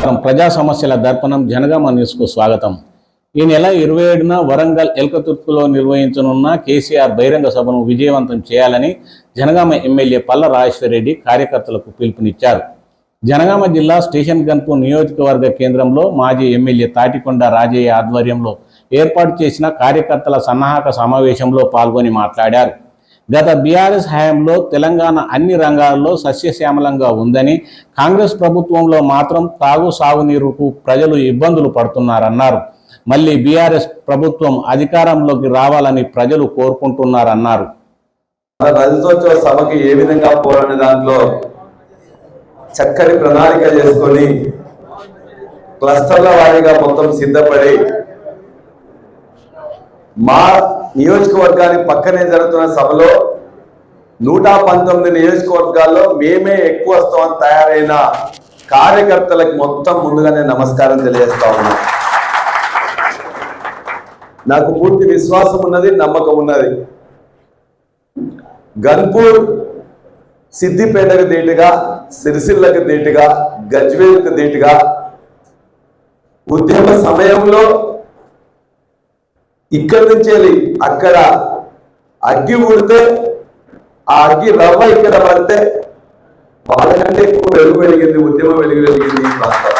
ప్రజా సమస్యల దర్పణం జనగామ న్యూస్కు స్వాగతం. ఈ నెల ఇరవై ఏడున వరంగల్ ఎల్కతుర్పులో నిర్వహించనున్న కేసీఆర్ బహిరంగ సభను విజయవంతం చేయాలని జనగామ ఎమ్మెల్యే పల్ల రాజేశ్వరరెడ్డి కార్యకర్తలకు పిలుపునిచ్చారు. జనగామ జిల్లా స్టేషన్ గన్పు నియోజకవర్గ కేంద్రంలో మాజీ ఎమ్మెల్యే తాటికొండ రాజయ్య ఆధ్వర్యంలో ఏర్పాటు చేసిన కార్యకర్తల సన్నాహక సమావేశంలో పాల్గొని మాట్లాడారు. గత బీఆర్ఎస్ హయాంలో తెలంగాణ అన్ని రంగాల్లో సస్యశ్యామలంగా ఉందని కాంగ్రెస్ ప్రభుత్వంలో మాత్రం తాగు సాగునీరుకు ప్రజలు ఇబ్బందులు పడుతున్నారన్నారు. మళ్ళీ బీఆర్ఎస్ ప్రభుత్వం అధికారంలోకి రావాలని ప్రజలు కోరుకుంటున్నారన్నారు. రజతోత్సవ సభకి ఏ విధంగా పోరాడే దాంట్లో చక్కటి ప్రణాళిక చేసుకొని క్లస్టర్ల వారీగా మొత్తం సిద్ధపడి మా నియోజకవర్గానికి పక్కనే జరుగుతున్న సభలో నూట పంతొమ్మిది నియోజకవర్గాల్లో మేమే ఎక్కువ స్థానం తయారైన కార్యకర్తలకు మొత్తం ముందుగానే నమస్కారం తెలియజేస్తా ఉన్నాం. నాకు పూర్తి విశ్వాసం ఉన్నది నమ్మకం ఉన్నది. గన్పూర్ సిద్దిపేటకు దీటుగా సిరిసిల్లకు దీటుగా గజ్వేల్కు దీటుగా ఉద్యమ సమయంలో ఇక్కడి నుంచి వెళ్ళి అక్కడ అగ్గి ఉడితే ఆ అగ్గి రవ్వ ఇక్కడ పడితే వాళ్ళకంటే ఎక్కువ వెలుగు వెలిగింది ఉద్యమం వెలుగు వెలిగింది ఈ ప్రాంతం.